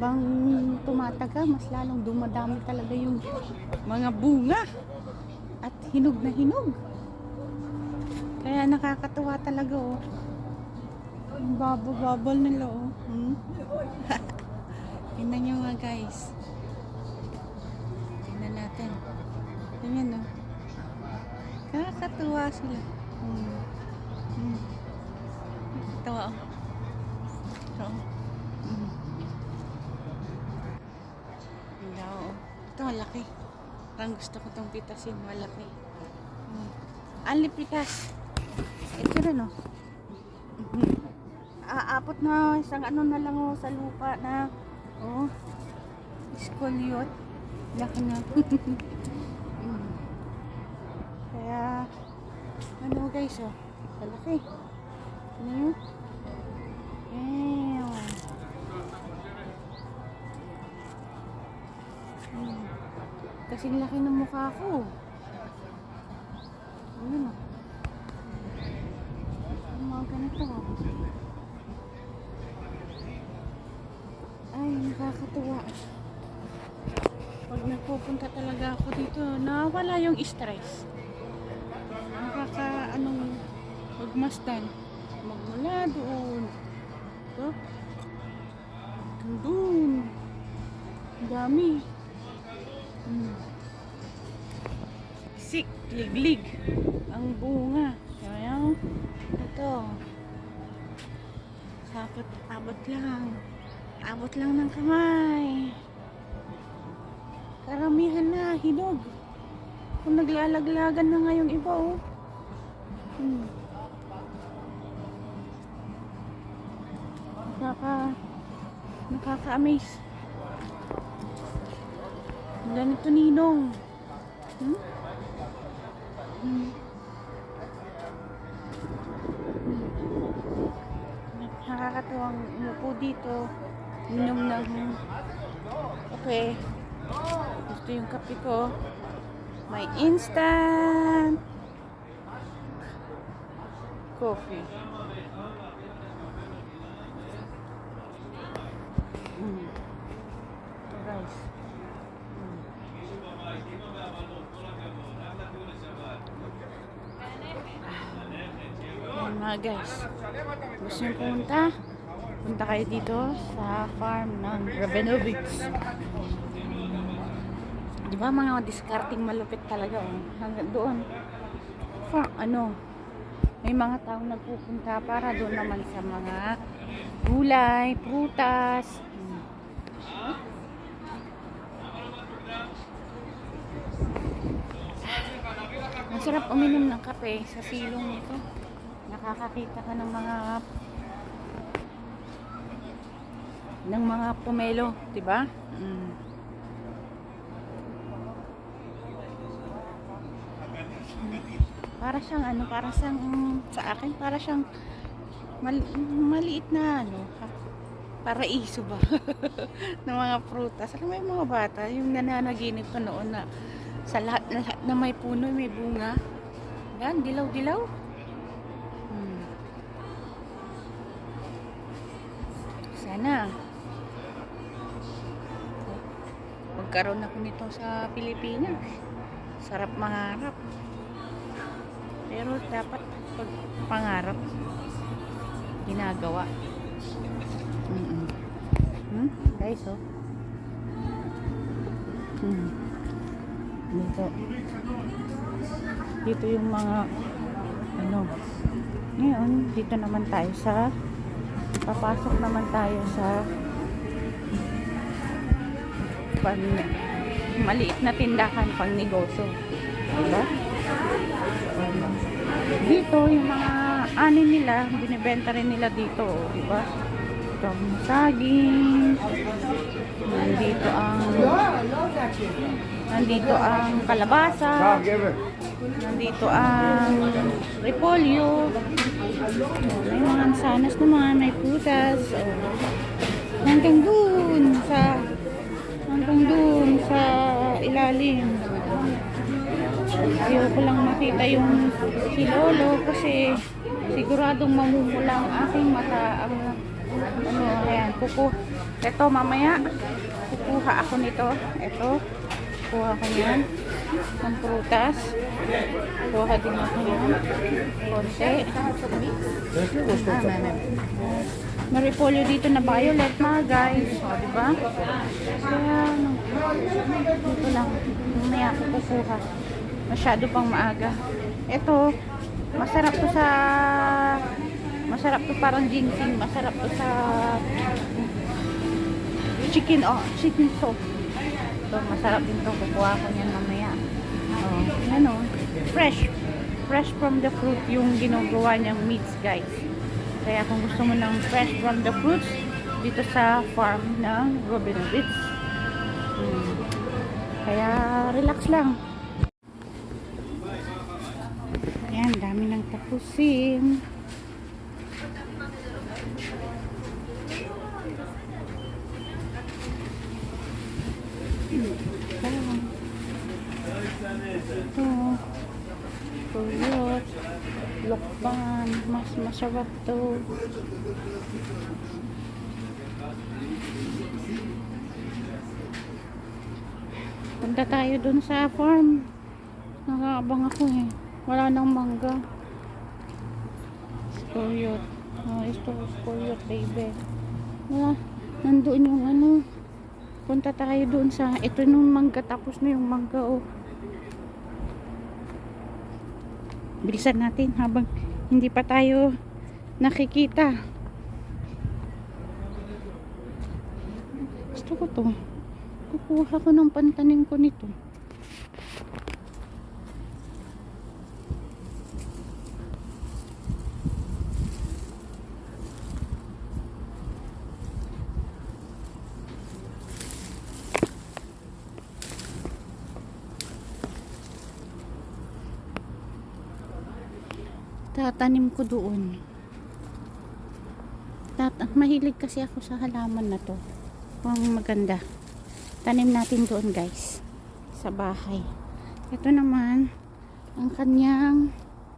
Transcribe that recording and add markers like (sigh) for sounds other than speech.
habang tumataga, mas lalong dumadami talaga yung mga bunga at hinog na hinog. Kaya nakakatuwa talaga oh. Ang babo-babol nila oh. Hmm? (laughs) Tingnan nyo nga guys. Tingnan natin. Tingnan oh. Nakakatuwa sila. Hmm. Hmm. Nakakatuwa oh. Ito malaki. Parang gusto ko itong pitasin. Malaki. Hmm. Anli pitas. Ito rin, oh. Mhm. Aapot na isang ano na lang, oh, sa lupa na, oh, skolyot. Laki na. Hmm. (laughs) Kaya, ano guys, oh, malaki. Ano yun? Kasing laki ng mukha ko. Ayun oh. Ang mga ganito oh. Ay, nakakatuwa. Pag nagpupunta talaga ako dito, nawala yung stress. Nakaka, anong, magmasdan. Magmula doon. Ito. Hanggang doon. Ang dami. Hmm. Liglig. Ang bunga. Kaya, ito. Sabot, abot lang. Abot lang ng kamay. Karamihan na, hinog. Kung naglalaglagan na nga yung iba, oh. Hmm. Nakaka, nakaka-amaze. Ganito ninong. Hmm? Nakakatuwang umupo dito. Inom ng kape. Gusto yung kape ko. May instant coffee. Mm. Ito guys. Mm. Ayan mga guys. Gusto nyo pumunta? Punta kayo dito sa farm ng Ravenovich. Di ba mga discarding malupit talaga oh. Hanggang doon. Fa, ano, may mga taong nagpupunta para doon naman sa mga gulay, prutas. Hmm. Ang sarap uminom ng kape sa silong nito. Nakakakita ka ng mga ng mga pomelo, 'di ba? Mm. Para siyang ano, para siyang mm, sa akin para siyang mal- maliit na ano, ha- paraiso ba (laughs) ng mga prutas. Alam mo yung mga bata, yung nananaginip ko noon na sa lahat na, lahat na may puno, may bunga. Yan, dilaw-dilaw. Sana. Magkaroon ako nito sa Pilipinas. Sarap mangarap. Pero dapat pag pangarap, ginagawa. Mm Hmm? Guys, oh. Hmm. Dito. Dito yung mga ano. Ngayon, dito naman tayo sa papasok naman tayo sa pang maliit na tindahan pang negosyo. Diba? Dito, yung mga anin nila, binibenta rin nila dito, oh, di ba? Ito ang saging. Nandito ang nandito ang kalabasa. Nandito ang repolyo. Oh, may mga sanas naman, may prutas. Oh. Hanggang dun sa hanggang dun sa ilalim. Ayoko lang makita yung si Lolo kasi siguradong mamumula ang aking mata ang ano ayan, kuku. Ito, mamaya, kukuha ako nito. Ito, kuha ko yan. Ng prutas. Kuha din ako yan. Konti. Ah, may, repolyo dito na violet mga guys. O, diba? Kaya, dito lang. Mamaya ako kukuha. Masyado pang maaga. Ito, masarap to sa masarap to parang ginseng. Masarap to sa chicken, oh, chicken soup. Ito, masarap din to. Kukuha ko niyan oh. Fresh. Fresh from the fruit yung ginagawa niyang meats, guys. Kaya kung gusto mo ng fresh from the fruits, dito sa farm ng Robin Ritz. Hmm. Kaya relax lang. Ayan, dami ng tapusin. Hmm, ayan. Ito. Puyot. Lokban. Mas masarap to. Punta tayo dun sa farm. Nakakabang ako eh. Wala nang mangga. Scoryot. Oh, ito, scoryot, baby. Wala. Nandoon yung ano. Punta tayo doon sa, ito nung mangga, tapos na yung mangga, oh. Bilisan natin habang hindi pa tayo nakikita. Gusto ko to. Kukuha ko ng pantanim ko nito. Tatanim ko doon. Tat mahilig kasi ako sa halaman na to. Ang maganda. Tanim natin doon guys. Sa bahay. Ito naman ang kanyang